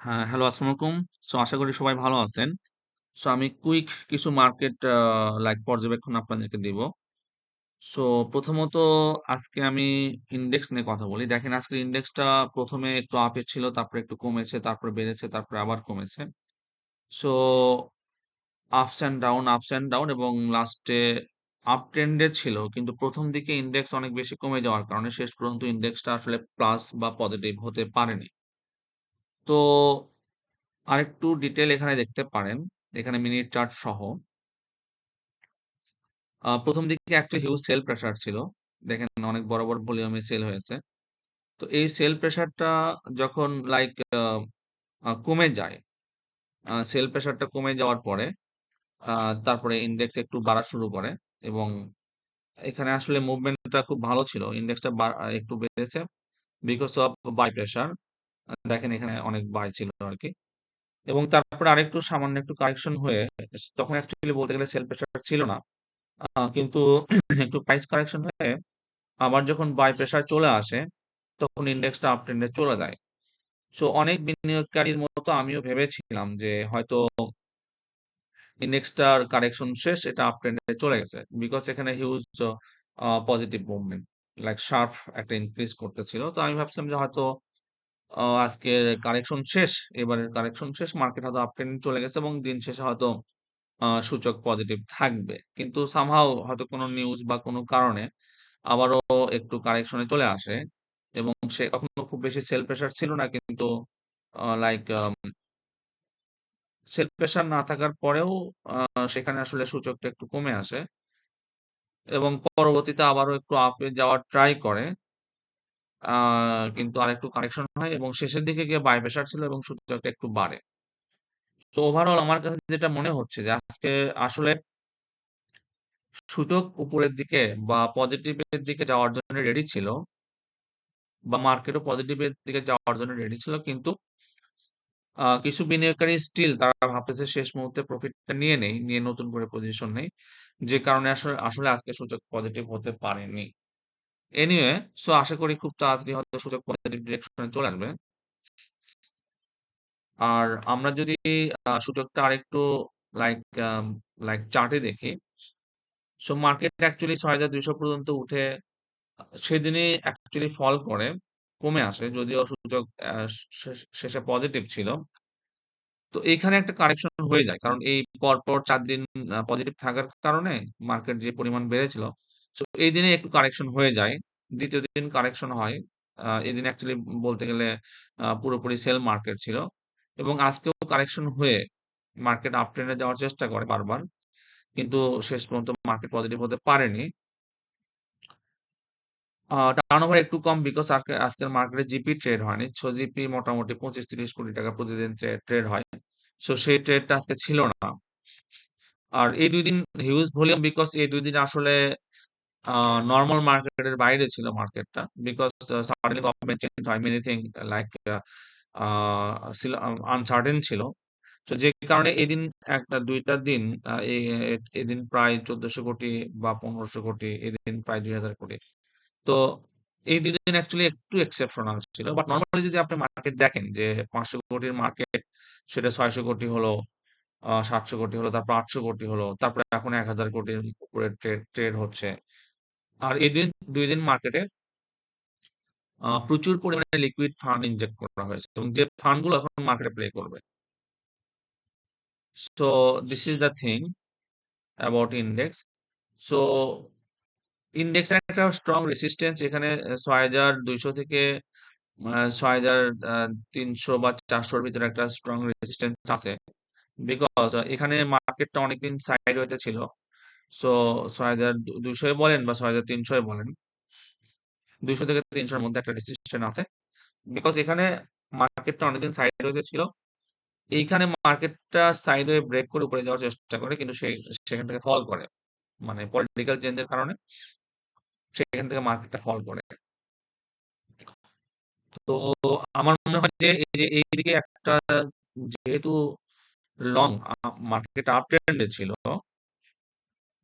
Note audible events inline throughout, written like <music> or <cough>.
হ্যাঁ, হ্যালো আসসালামু আলাইকুম। সো আশা করি সবাই ভালো আছেন। সো আমি কুইক কিছু মার্কেট লাইক পর্যবেক্ষণ আপনাদেরকে দিব। সো প্রথমত আজকে আমি ইন্ডেক্স নিয়ে কথা বলি। দেখেন আজকের ইন্ডেক্সটা প্রথমে একটু আপ ছিল, তারপরে একটু কমেছে, তারপরে বেড়েছে, তারপরে আবার কমেছে। So ups and down, ups and down এবং লাস্টে আপ ট্রেন্ড ছিল। কিন্তু প্রথম দিকে ইন্ডেক্স অনেক বেশি কমে যাওয়ার কারণে শেষ পর্যন্ত ইন্ডেক্সটা আসলে প্লাস বা পজিটিভ হতে পারেনি। তো আরেকটু ডিটেল এখানে দেখতে পারেন। এখানে মিনিট চার্ট সহ। প্রথম ১ম দিকে একটা হিউজ সেল প্রেশার ছিল। দেখেন অনেক বড়, বড় ভলিউমে সেল হয়েছে। তো এই সেল প্রেশারটা যখন লাইক কমে যায়, সেল প্রেশারটা কমে যাওয়ার পরে তারপরে ইন্ডেক্স একটু বাড়া শুরু করে এবং এখানে আসলে মুভমেন্টটা খুব ভালো ছিল। ইনডেক্সটা একটু বেড়েছে বিকজ অফ বাই প্রেশার। দেখেন এখানে অনেক বাই ছিল আর কি এবং তারপরে আরেকটু সামান্য একটু কারেকশন হয়ে তখন অ্যাকচুয়ালি বলতে গেলে সেল প্রেশার ছিল না। কিন্তু <clears throat> একটু প্রাইস কারেকশন হয়ে আবার যখন বাই প্রেশার চলে আসে, তখন ইনডেক্সটা আপ ট্রেন্ডে চলে যায়। সো অনেক বিনিয়োগকারীর মতো আমিও ভেবেছিলাম যে হয়তো ইনডেক্সটার কারেকশন শেষ, এটা আপ ট্রেন্ডে চলে গেছে। বিকজ এখানে huge positive movement like sharp একটা ইনক্রিজ করতেছিল। তো আমি ভাবছিলাম যে হয়তো আ আজকের কারেকশন শেষ। এবারের কারেকশন শেষ। মার্কেট হয়তো আপ ট্রেন্ড চলে গেছে এবং দিন শেষে হয়তো সূচক পজিটিভ থাকবে। কিন্তু সামহাউ হয়তো কোনো নিউজ বা কোনো কারণে আবারও একটু কারেকশন চলে আসে এবং সে কখনো খুব বেশি সেল প্রেশার ছিল না কিন্তু লাইক সেল প্রেশার না থাকার পরেও সেখানে আসলে সূচকটা একটু কমে আসে। এবং পরবর্তীতে আবারও একটু আপ যাওয়ার ট্রাই করে। কিন্তু আরেকটু কারেকশন হয় এবং শেষের দিকে গিয়ে বাই প্রেশার ছিল এবং সূচকটা একটু বাড়ে। তো ওভারঅল আমার কাছে যেটা মনে হচ্ছে যে আজকে আসলে সূচক উপরের দিকে বা পজিটিভ এর দিকে যাওয়ার জন্য রেডি ছিল। বা মার্কেটও পজিটিভ এর দিকে যাওয়ার জন্য রেডি ছিল। কিন্তু কিছু বিনিয়োগকারী স্টিল তারা ভাবতেছে শেষ মুহূর্তে প্রফিটটা নিয়ে নেই, নিয়ে নতুন করে পজিশন নেই। যে কারণে আসলে আসলে আজকে সূচক পজিটিভ হতে পারেনি। এনিওয়ে সো আশা করি খুব তাড়াতাড়ি হয়তো সূচক পজিটিভ ডিরেকশন চলে আসবে। আর আমরা যদি সূচকটা আরেকটু লাইক লাইক চার্টে দেখি। সো মার্কেট অ্যাকচুয়ালি ৬২০০ পর্যন্ত উঠে সেদিনই অ্যাকচুয়ালি ফল করে, কমে আসে। যদিও অ্যা শেষ পজিটিভ ছিল। তো এইখানে একটা কারেকশন হয়ে যায়। কারণ এই পরপর ৪ দিন পজিটিভ থাকার কারণে মার্কেট যে পরিমাণ বেড়েছিল, সো এই দিনে একটু কারেকশন হয়ে যায়। দ্বিতীয় দিন কারেকশন হয়। এদিন অ্যাকচুয়ালি বলতে গেলে পুরোপুরি সেল মার্কেট ছিল। এবং আজকেও কারেকশন হয়ে মার্কেট আপ ট্রেন্ড এ যাওয়ার চেষ্টা করে বারবার। কিন্তু শেষ পর্যন্ত মার্কেট পজিটিভ হতে পারেনি। টার্নওভার একটু কম বিকজ আজকে, আজকের মার্কেটে জিপি ট্রেড হয়নি। সো জিপি মোটামুটি ২৫-৩০ কোটি টাকা প্রতিদিন ট্রেড হয়। সো সেই ট্রেডটা আজকে ছিল না। আর এই দুই দিন হিউজ ভলিউম বিকজ এই দুই দিন আসলে নরমাল মার্কেটের বাইরে ছিল মার্কেটটা। বিকজ সাডেনলি গভর্নমেন্ট চেঞ্জ হয় মেনি থিং লাইক আনসার্টেন ছিল। তো যে কারণে এদিন একটা দুইটা দিন এদিন প্রায় চোদ্দশো কোটি বা পনেরোশো কোটি, এদিন প্রায় ২০০০ কোটি। তো এই ২ দিন অ্যাকচুয়ালি একটু এক্সেপশনাল ছিল। বাট নর্মালি যদি আপনি মার্কেট দেখেন যে ৫০০ কোটির মার্কেট সেটা ৬০০ কোটি হলো, ৭০০ কোটি হলো, তারপর ৮০০ কোটি হলো। তারপরে এখন ১০০০ কোটির উপরে ট্রেড ট্রেড হচ্ছে। আর এদিন দুই দিন মার্কেটে প্রচুর পরিমাণে লিকুইড ফান্ড ইনজেক্ট করা হয়েছে এবং যে ফান্ডগুলো এখন মার্কেটে প্লে করবে। So this is the thing about index so ইনডেক্সের একটা স্ট্রং রেসিস্টেন্স এখানে এ ৬২০০ থেকে আ ৬৩০০ বা চারশোর ভিতরে একটা স্ট্রং রেসিস্টেন্স আছে। বিকজ এখানে মার্কেটটা অনেকদিন সাইডওয়েতে ছিল। সো ৬২০০ ই বলেন বা ৬৩০০ ই বলেন ২০০ থেকে ৩০০ র মধ্যে একটা রেসিস্টেন্স আছে। বিকজ এখানে মার্কেটটা অনেকদিন সাইডওয়েতে ছিল। এইখানে মার্কেটটা সাইডওয়ে ব্রেক করে উপরে যাওয়ার চেষ্টা করে, কিন্তু সেখান থেকে ফল করে। মানে পলিটিক্যাল চেঞ্জ এর কারণে সেখান থেকে মার্কেটটা ফল করে। তো আমার মনে হয় যে, এই যে এইদিকে একটা যেহেতু লং মার্কেট আপ ট্রেন্ড ছিল।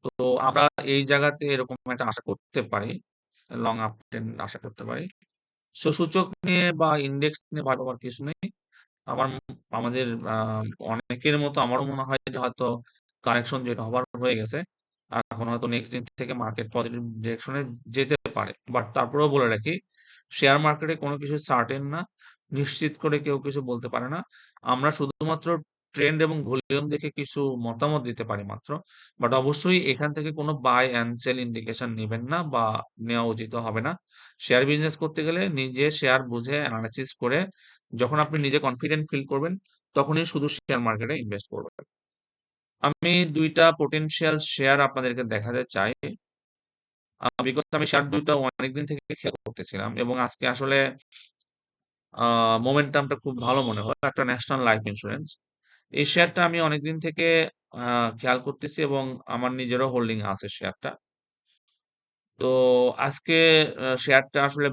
তো আমরা এই জায়গাতে এরকম একটা আশা করতে পারি। লং আপ ট্রেন্ড আশা করতে পারি। সো সূচক নিয়ে বা ইন্ডেক্স নিয়ে পাওয়ার কিছু নেই। আমার, আমাদের অনেকের মতো আমারও মনে হয় যে হয়তো কারেকশন যেটা হবার হয়ে গেছে, আর এখন হয়তো নেক্সট দিন থেকে মার্কেট পজিটিভ ডিরেকশনে যেতে পারে বাট তারপরেও বলে রাখি শেয়ার মার্কেটে কোনো কিছু সার্টেন না, নিশ্চিত করে কেউ কিছু বলতে পারে না আমরা শুধুমাত্র ট্রেন্ড এবং ভলিউম দেখে কিছু মতামত দিতে পারি মাত্র। বাট অবশ্যই এখান থেকে কোনো বাই অ্যান্ড সেল ইন্ডিকেশন নেবেন না বা নেওয়া উচিত হবে না। শেয়ার বিজনেস করতে গেলে নিজে শেয়ার বুঝে অ্যানালাইসিস করে যখন আপনি নিজে কনফিডেন্ট ফিল করবেন, তখনই শুধু শেয়ার মার্কেটে ইনভেস্ট করবেন। আমি দুইটা পোটেনশিয়াল শেয়ার আপনাদেরকে দেখাতে চাই। বিকজ আমি শেয়ার দুইটা অনেকদিন থেকে খেয়াল করতেছিলাম এবং আজকে আসলে মোমেন্টামটা খুব ভালো মনে হয়। একটা ন্যাশনাল লাইফ ইন্স্যুরেন্স এই শেয়ারটা আমি অনেকদিন থেকে খেয়াল করতেছি এবং আমার নিজেরও হোল্ডিং আছে শেয়ারটা। তো আজকে শেয়ারটা আসলে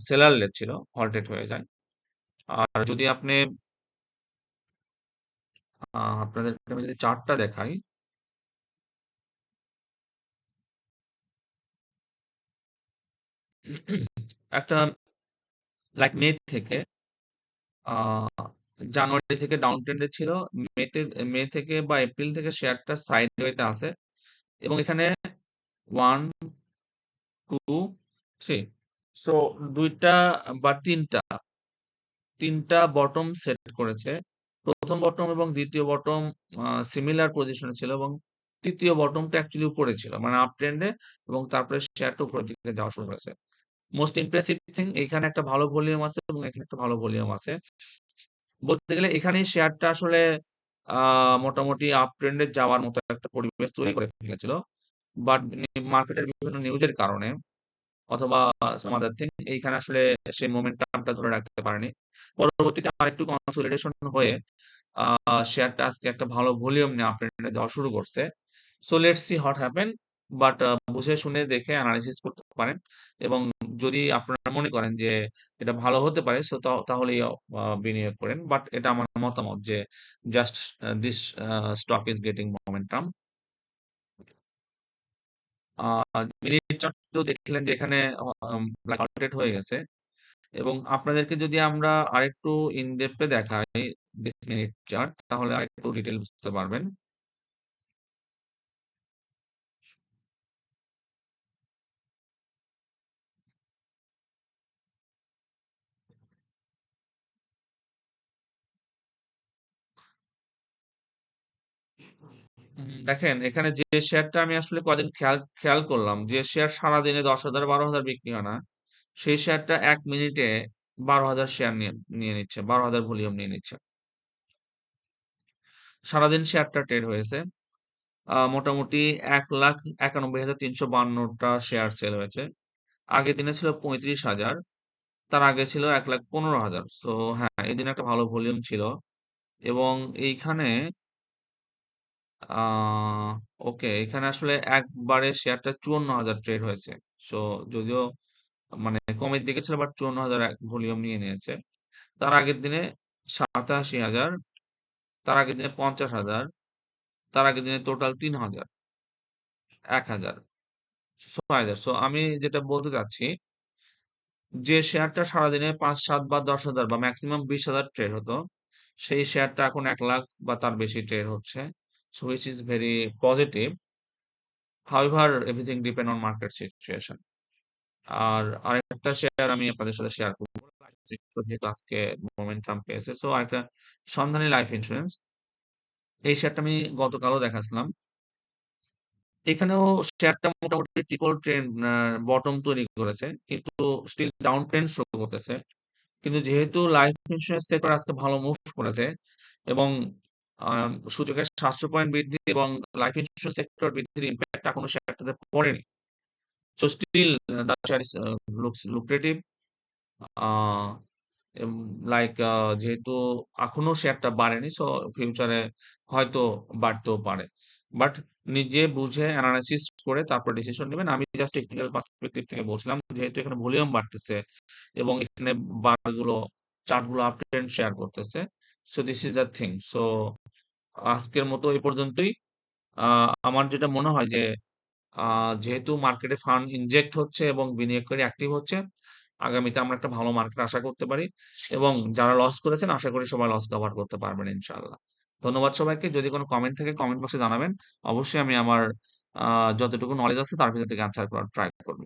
সেলার লেট ছিল হল্টেড হয়ে যায়। আর যদি আপনি আহ, আপনাদেরকে আমি যদি চার্টটা দেখাই। একটা লাইক মে থেকে জানুয়ারি থেকে ডাউন ট্রেন্ডে ছিল। মেতে মে থেকে বা এপ্রিল থেকে শেয়ারটা সাইড ওয়েতে আছে এবং এখানে ওয়ান টু থ্রি সো দুইটা বা তিনটা তিনটা বটম সেট করেছে। প্রথম বটম এবং দ্বিতীয় বটম সিমিলার পজিশনে ছিল এবং তৃতীয় বটমটা অ্যাকচুয়ালি উপরে ছিল মানে আপ ট্রেন্ডে এবং তারপরে শেয়ারটা উপরের দিকে যাওয়া শুরু করেছে। মোস্ট ইমপ্রেসিভ থিং এখানে একটা ভালো ভলিউম আছে এবং এখানে একটা ভালো ভলিউম আছে। বলতে গেলে এখানে শেয়ারটা আসলে মোটামুটি আপ ট্রেন্ডে যাওয়ার মতো একটা পরিবেশ তৈরি করে ফেলেছিল। বাট মার্কেটের বিভিন্ন নিউজের কারণে অথবা সাম আদার থিং এইখানে আসলে সেই মোমেন্টামটা ধরে রাখতে পারেনি। পরবর্তীতে আরেকটু কনসোলিডেশন হয়ে শেয়ারটা আজকে একটা ভালো ভলিউম নিয়ে আপ ট্রেন্ডে যাওয়া শুরু করছে। So let's see what happen but বুঝে শুনে দেখে অ্যানালিসিস করতে পারেন। এবং যদি আপনারা মনে করেন যে এটা ভালো হতে পারে সো তাহলেই আহ, বিনিয়োগ করেন। বাট এটা আমার মতামত যে just this stock is getting momentum দেখলেন যে এখানে আপডেট হয়ে গেছে। এবং আপনাদেরকে যদি আমরা আরেকটু ইন ডেপথে দেখাই দিস মিনিট চার্ট তাহলে আরেকটু ডিটেল বুঝতে পারবেন। দেখেন, এখানে যে শেয়ারটা আমি আসলে কদিন খেয়াল খেয়াল করলাম, যে শেয়ার সারাদিনে দশ হাজার, বারো হাজার বিক্রি হয় না, সেই শেয়ারটা এক মিনিটে বারো হাজার শেয়ার নিয়ে নিয়ে নিচ্ছে, বারো হাজার ভলিউম নিয়ে নিচ্ছে। সারাদিন শেয়ারটা ট্রেড হয়েছে। মোটামুটি এক লাখ একানব্বই হাজার তিনশো বান্নটা শেয়ার সেল হয়েছে। আগের দিনে ছিল পঁয়ত্রিশ হাজার, তার আগে ছিল এক লাখ পনেরো হাজার। সো হ্যাঁ এই দিন একটা ভালো ভলিউম ছিল। এবং এইখানে আহ ওকে, এখানে আসলে একবারে শেয়ারটা চুয়ান্ন হাজার ট্রেড হয়েছে। সো যদিও মানে কমের দিকে ছিল বাট চুয়ান্ন হাজার ভলিউম নিয়ে নিয়েছে। তার আগের দিনে সাতাশি হাজার, তার আগের দিনে পঞ্চাশ হাজার, তার আগের দিনে টোটাল তিন হাজার, এক হাজার, ছয় হাজার। সো আমি যেটা বলতে চাচ্ছি, যে শেয়ারটা সারাদিনে পাঁচ, সাত বা দশ হাজার বা ম্যাক্সিমাম বিশ হাজার ট্রেড হতো, সেই শেয়ারটা এখন এক লাখ বা তার বেশি ট্রেড হচ্ছে। So which is very positive however everything depend on market situation আর আরেকটা শেয়ার আমি আপনাদের সাথে শেয়ার করব। যেহেতু আজকে মোমেন্টাম পেয়েছে। সো আরেকটা সন্ধানী লাইফ ইন্স্যুরেন্স এই শেয়ারটা আমি গতকালও দেখাচ্ছিলাম। এখানেও শেয়ারটা মোটামুটি ট্রিপল ট্রেন্ড বটম তৈরি করেছে। কিন্তু স্টিল ডাউন ট্রেন্ড শো করতেছে। কিন্তু যেহেতু লাইফ ইন্স্যুরেন্স সেক্টর আজকে ভালো মুভ করেছে এবং সূচকের সাতশো পয়েন্ট বৃদ্ধি এবং লাইফ ইন্স্যুরেন্স সেক্টর বৃদ্ধির ইম্প্যাক্ট এখনও শেয়ারটাতে পড়েনি। So still looks lucrative like যেহেতু এখনও শেয়ারটা বাড়েনি সো ফিউচারে হয়তো বাড়তেও পারে। বাট নিজে বুঝে অ্যানালাইসিস করে তারপর ডিসিশন নেবেন। আমি জাস্ট টেকনিক্যাল পার্সপেক্টিভ থেকে বলছিলাম, যেহেতু এখানে ভলিউম বাড়তেছে এবং এখানে বারগুলো চার্টগুলো আপডেট শেয়ার করতেছে so this is the thing so আজকের মতো এই পর্যন্তই আমার যেটা মনে হয় যে যেহেতু মার্কেটে ফান্ড ইনজেক্ট হচ্ছে এবং বিনিয়োগকারী অ্যাক্টিভ হচ্ছে, আগামীতে আমরা একটা ভালো মার্কেট আশা করতে পারি এবং যারা লস করেছেন, আশা করি সবাই লস কভার করতে পারবেন ইনশাআল্লাহ। ধন্যবাদ সবাইকে। যদি কোনো কমেন্ট থাকে কমেন্ট বক্সে জানাবেন। অবশ্যই আমি আমার যতটুকু নলেজ আছে, তার ভিতর থেকে আনসার করার ট্রাই করব।